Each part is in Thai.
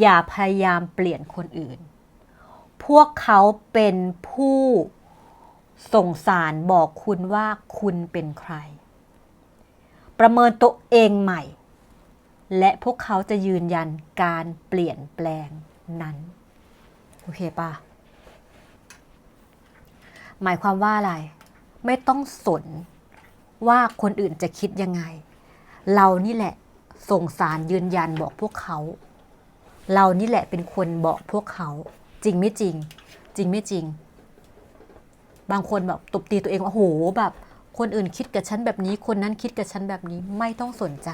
อย่าพยายามเปลี่ยนคนอื่น พวกเขาเป็นผู้ส่งสารบอกคุณว่าคุณเป็นใคร ประเมินตัวเองใหม่ และพวกเขาจะยืนยันการเปลี่ยนแปลงนั้น โอเคปะหมายความว่าอะไร ไม่ต้องสนว่าคนอื่นจะคิดยังไง เรานี่แหละส่งสารยืนยันบอกพวกเขา เรานี่แหละเป็นคนบอกพวกเขาจริงไม่จริง จริงไม่จริง บางคนแบบตบตีตัวเองว่าโหแบบ คนอื่นคิดกับฉันแบบนี้ คนนั้นคิดกับฉันแบบนี้ไม่ต้องสนใจ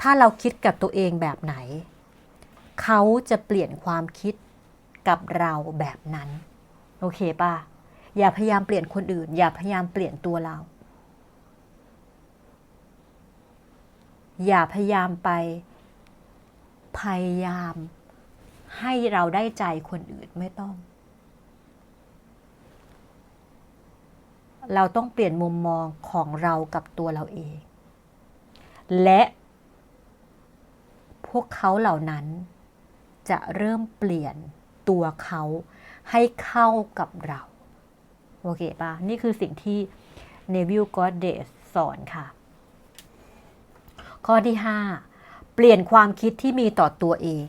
ถ้าเราคิดกับตัวเองแบบไหน เขาจะเปลี่ยนความคิดกับเราแบบนั้น โอเคป่ะอย่าพยายามเปลี่ยนคนอื่น อย่าพยายามเปลี่ยนตัวเรา อย่าพยายามไป พยายามให้เราได้ใจคนอื่นไม่ต้อง เราต้องเปลี่ยนมุมมองของเรากับตัวเราเอง และพวกเขาเหล่านั้นจะเริ่มเปลี่ยนตัวเขาให้เข้ากับเรา โอเคปะนี่คือสิ่งที่ Neville g o d d e s สอนค่ะ ข้อที่ 5 เปลี่ยนความคิดที่มีต่อตัวเอง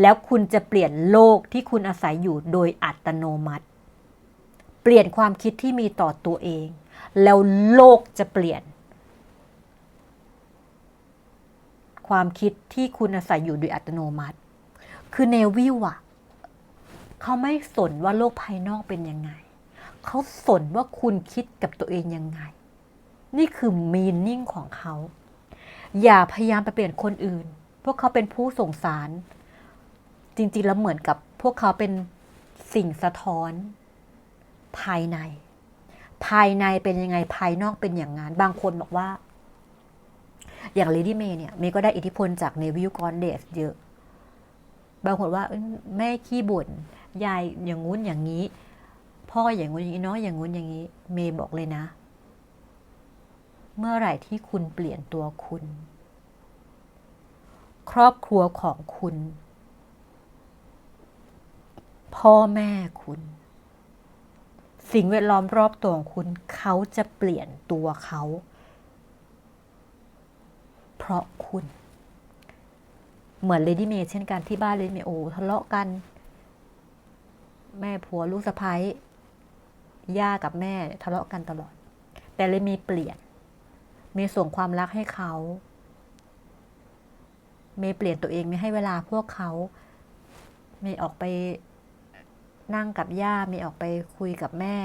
แล้วคุณจะเปลี่ยนโลกที่คุณอาศัยอยู่โดยอัตโนมัติ เปลี่ยนความคิดที่มีต่อตัวเอง แล้วโลกจะเปลี่ยน ความคิดที่คุณอาศัยอยู่โดยอัตโนมัติ คือเนวิลอะเขาไม่สนว่าโลกภายนอกเป็นยังไง เขาสนว่าคุณคิดกับตัวเองยังไง นี่คือมีนิ่งของเขา อย่าพยายามไปเปลี่ยนคนอื่น พวกเขาเป็นผู้ส่งสาร จริงๆแล้วเหมือนกับพวกเขาเป็นสิ่งสะท้อน ภายใน ภายในเป็นยังไงภายนอกเป็นอย่างนั้น บางคนบอกว่า อย่างเลดี้เมย์เนี่ยเมย์ก็ได้อิทธิพลจากเนวิลกอนเดสเยอะ บางคนว่าแม่ขี้บ่นยายอย่างงู้นอย่างนี้ พ่ออย่างงู้นอย่างนี้น้องอย่างงู้นอย่างนี้ เมย์บอกเลยนะ เมื่อไหร่ที่คุณเปลี่ยนตัวคุณ ครอบครัวของคุณ พ่อแม่คุณ สิ่งแวดล้อมรอบตัวของคุณเขาจะเปลี่ยนตัวเขา เพราะคุณ เหมือนเลดี้เมย์เช่นกันที่บ้านเลดี้เมย์โอทะเลาะกัน แม่ผัวลูกสะพ้ายย่ากับแม่ทะเลาะกันตลอด แต่เลยมีเปลี่ยน มีส่งความรักให้เขา เมย์เปลี่ยนตัวเองไม่ให้เวลาพวกเขา เมย์ออกไปนั่งกับย่าเมย์ออกไปคุยกับแม่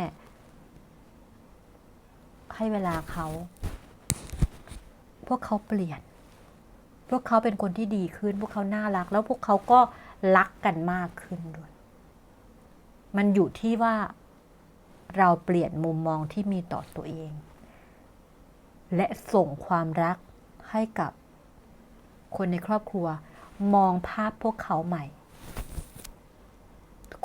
ให้เวลาเขา พวกเขาเปลี่ยน พวกเขาเป็นคนที่ดีขึ้น พวกเขาน่ารัก แล้วพวกเขาก็รักกันมากขึ้นด้วย มันอยู่ที่ว่าเราเปลี่ยนมุมมองที่มีต่อตัวเอง และส่งความรักให้กับคนในครอบครัว มองภาพพวกเขาใหม่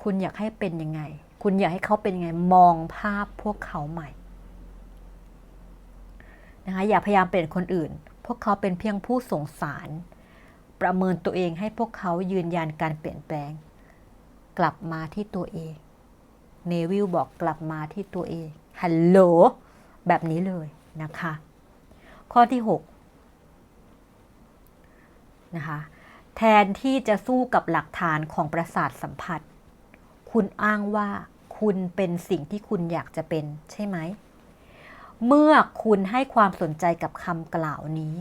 คุณอยากให้เป็นยังไง คุณอยากให้เขาเป็นยังไง มองภาพพวกเขาใหม่นะคะอย่าพยายามเปลี่ยนคนอื่น พวกเขาเป็นเพียงผู้ส่งสาร ประเมินตัวเองให้พวกเขายืนยันการเปลี่ยนแปลง กลับมาที่ตัวเอง เนวิลบอกกลับมาที่ตัวเอง ฮัลโหล แบบนี้เลยนะคะ ข้อที่6นะคะแทนที่จะสู้กับหลักฐานของประสาทสัมผัส คุณอ้างว่าคุณเป็นสิ่งที่คุณอยากจะเป็นใช่ไหม เมื่อคุณให้ความสนใจกับคำกล่าวนี้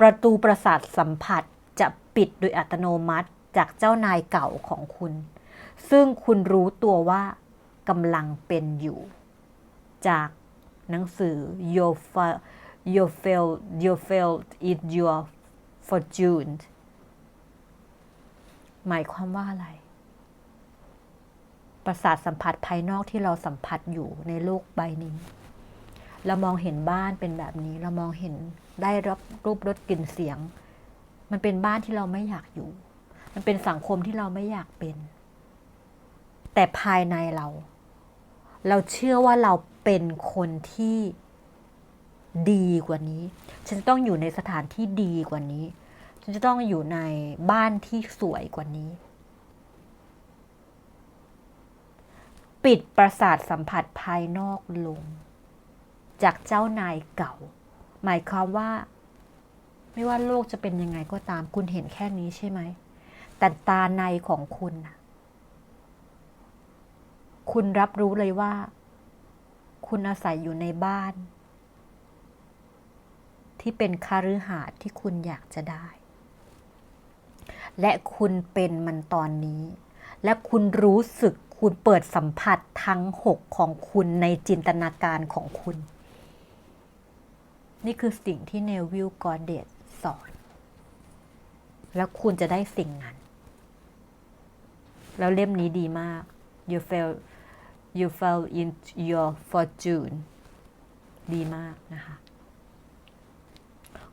ประตูประสาทสัมผัสจะปิดโดยอัตโนมัติจากเจ้านายเก่าของคุณ ซึ่งคุณรู้ตัวว่ากำลังเป็นอยู่ จากหนังสือ your your fail your fail is your fortune หมายความว่าอะไร ประสาทสัมผัสภายนอกที่เราสัมผัสอยู่ในโลกใบนี้ เรามองเห็นบ้านเป็นแบบนี้ เรามองเห็นได้รับรูปรสกลิ่นเสียง มันเป็นบ้านที่เราไม่อยากอยู่ มันเป็นสังคมที่เราไม่อยากเป็น แต่ภายในเรา เราเชื่อว่าเราเป็นคนที่ ดีกว่านี้ ฉันจะต้องอยู่ในสถานที่ดีกว่านี้ ฉันจะต้องอยู่ในบ้านที่สวยกว่านี้ ปิดประสาทสัมผัสภายนอกลง จากเจ้านายเก่า หมายความว่า ไม่ว่าโลกจะเป็นยังไงก็ตามคุณเห็นแค่นี้ใช่ไหม แต่ตาในของคุณนะคุณรับรู้เลยว่า คุณอาศัยอยู่ในบ้าน ที่เป็นคาฤหาสน์ที่คุณอยากจะได้ และคุณเป็นมันตอนนี้ และคุณรู้สึกคุณเปิดสัมผัสทั้งหกของคุณในจินตนาการของคุณ นี่คือสิ่งที่เนวิลกอร์เดตสอน แล้วคุณจะได้สิ่งนั้น แล้วเล่มนี้ดีมาก you fell you fell in your fortune ดีมากนะคะ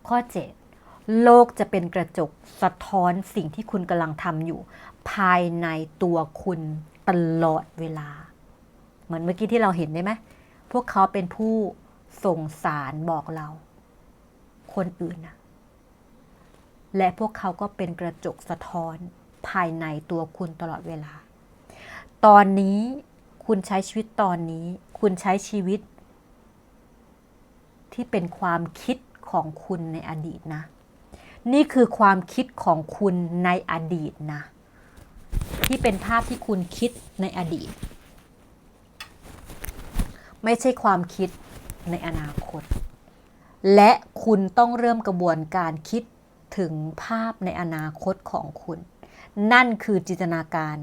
ข้อ 7 โลกจะเป็นกระจกสะท้อนสิ่งที่คุณกำลังทำอยู่ ภายในตัวคุณตลอดเวลา เหมือนเมื่อกี้ที่เราเห็นได้ไหมพวกเขาเป็นผู้ส่งสารบอกเรา คนอื่นนะและพวกเขาก็เป็นกระจกสะท้อนภายในตัวคุณตลอดเวลา ตอนนี้คุณใช้ชีวิตตอนนี้ คุณใช้ชีวิต ที่เป็นความคิด ของคุณในอดีตนะ นี่คือความคิดของคุณในอดีตนะ ที่เป็นภาพที่คุณคิดในอดีต ไม่ใช่ความคิดในอนาคต และคุณต้องเริ่มกระบวนการคิดถึงภาพในอนาคตของคุณ นั่นคือจินตนาการ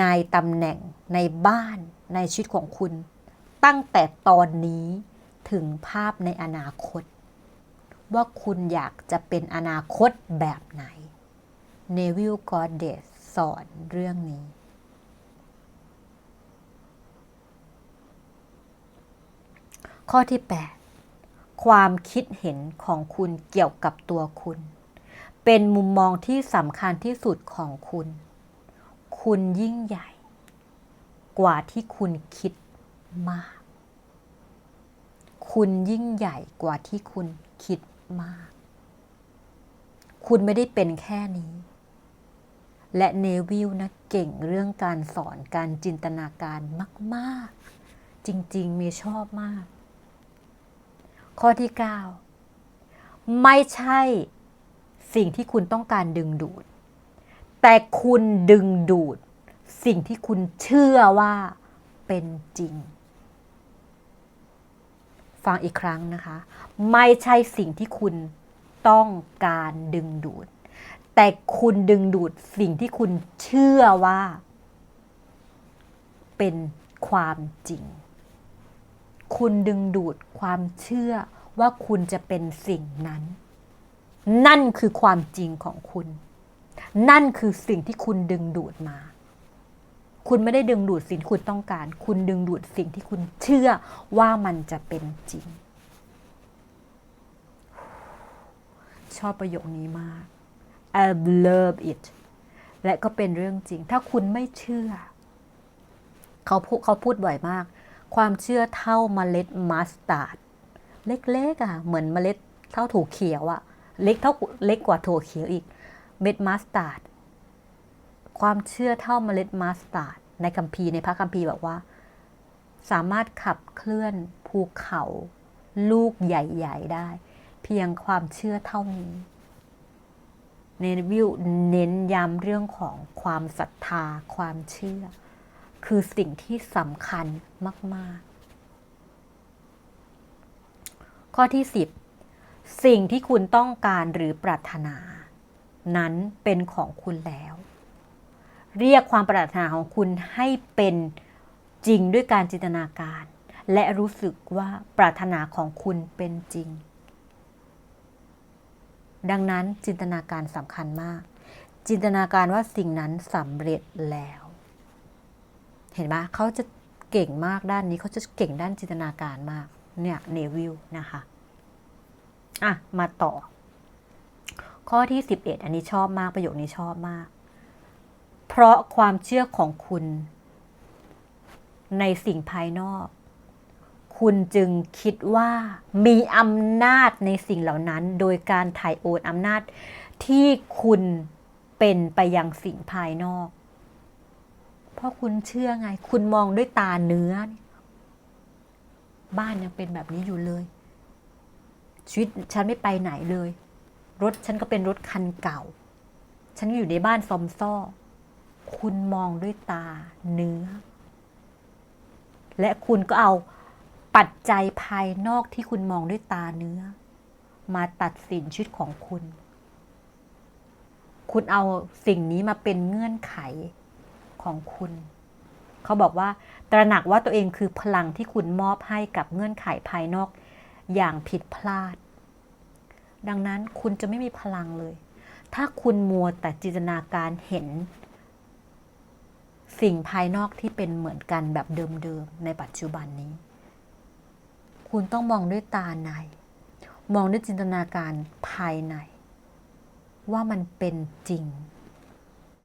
ในตำแหน่งในบ้านในชีวิตของคุณ ตั้งแต่ตอนนี้ถึงภาพในอนาคต ว่าคุณอยากจะเป็นอนาคตแบบไหนเนวิลกอดเดสสอนเรื่องนี้ ข้อที่ 8 ความคิดเห็นของคุณเกี่ยวกับตัวคุณ เป็นมุมมองที่สำคัญที่สุดของคุณ คุณยิ่งใหญ่ กว่าที่คุณคิดมาก คุณยิ่งใหญ่กว่าที่คุณคิด มาก คุณไม่ได้เป็นแค่นี้ และเนวิลนะเก่งเรื่องการสอนการจินตนาการมาก ๆ จริง ๆ มีชอบมาก ข้อที่ 9 ไม่ใช่สิ่งที่คุณต้องการดึงดูด แต่คุณดึงดูด สิ่งที่คุณเชื่อว่าเป็นจริง ฟังอีกครั้งนะคะ ไม่ใช่สิ่งที่คุณต้องการดึงดูด แต่คุณดึงดูดสิ่งที่คุณเชื่อว่า เป็นความจริง คุณดึงดูดความเชื่อว่าคุณจะเป็นสิ่งนั้น นั่นคือความจริงของคุณ นั่นคือสิ่งที่คุณดึงดูดมา คุณไม่ได้ดึงดูดสิ่งคุณต้องการ คุณดึงดูดสิ่งที่คุณเชื่อว่ามันจะเป็นจริง ชอบประโยคนี้มาก I love it และก็เป็นเรื่องจริง ถ้าคุณไม่เชื่อ เขาพูดเขาพูดบ่อยมาก ความเชื่อเท่าเมล็ดมัสตาร์ดเล็กๆอะ เหมือนเมล็ดเท่าถั่วเขียวอะ เล็กเท่าเล็กกว่าถั่วเขียวอีก เม็ดมัสตาร์ด ความเชื่อเท่าเมล็ดมัสตาร์ดในคัมภีร์ในพระคัมภีร์บอกว่า สามารถขับเคลื่อนภูเขา ลูกใหญ่ ๆ ได้ เพียงความเชื่อเท่านี้เนวิลเน้นย้ำเรื่องของความศรัทธาความเชื่อ คือสิ่งที่สำคัญมาก ๆ ข้อที่ 10 สิ่งที่คุณต้องการหรือปรารถนา นั้นเป็นของคุณแล้ว เรียกความปรารถนาของคุณให้เป็นจริงด้วยการจินตนาการ และรู้สึกว่าปรารถนาของคุณเป็นจริง ดังนั้นจินตนาการสำคัญมาก จินตนาการว่าสิ่งนั้นสำเร็จแล้ว เห็นไหมเขาจะเก่งมากด้านนี้เขาจะเก่งด้านจินตนาการมาก เนี่ยเนวิลนะคะอะมาต่อ ข้อที่ 11 อันนี้ชอบมากประโยคนี้ชอบมาก เพราะความเชื่อของคุณ ในสิ่งภายนอก คุณจึงคิดว่ามีอำนาจในสิ่งเหล่านั้น โดยการถ่ายโอนอำนาจที่คุณเป็นไปยังสิ่งภายนอก เพราะคุณเชื่อไง คุณมองด้วยตาเนื้อ บ้านยังเป็นแบบนี้อยู่เลย ชีวิตฉันไม่ไปไหนเลย รถฉันก็เป็นรถคันเก่า ฉันอยู่ในบ้านซอมซ่อ คุณมองด้วยตาเนื้อ และคุณก็เอาปัจจัยภายนอกที่คุณมองด้วยตาเนื้อ มาตัดสินชีวิตของคุณ คุณเอาสิ่งนี้มาเป็นเงื่อนไขของคุณ เขาบอกว่า ตระหนักว่าตัวเองคือพลังที่คุณมอบให้กับเงื่อนไขภายนอกอย่างผิดพลาด ดังนั้นคุณจะไม่มีพลังเลย ถ้าคุณมัวแต่จินตนาการเห็น สิ่งภายนอกที่เป็นเหมือนกันแบบเดิมๆในปัจจุบันนี้ คุณต้องมองด้วยตาใน มองด้วยจินตนาการภายใน ว่ามันเป็นจริง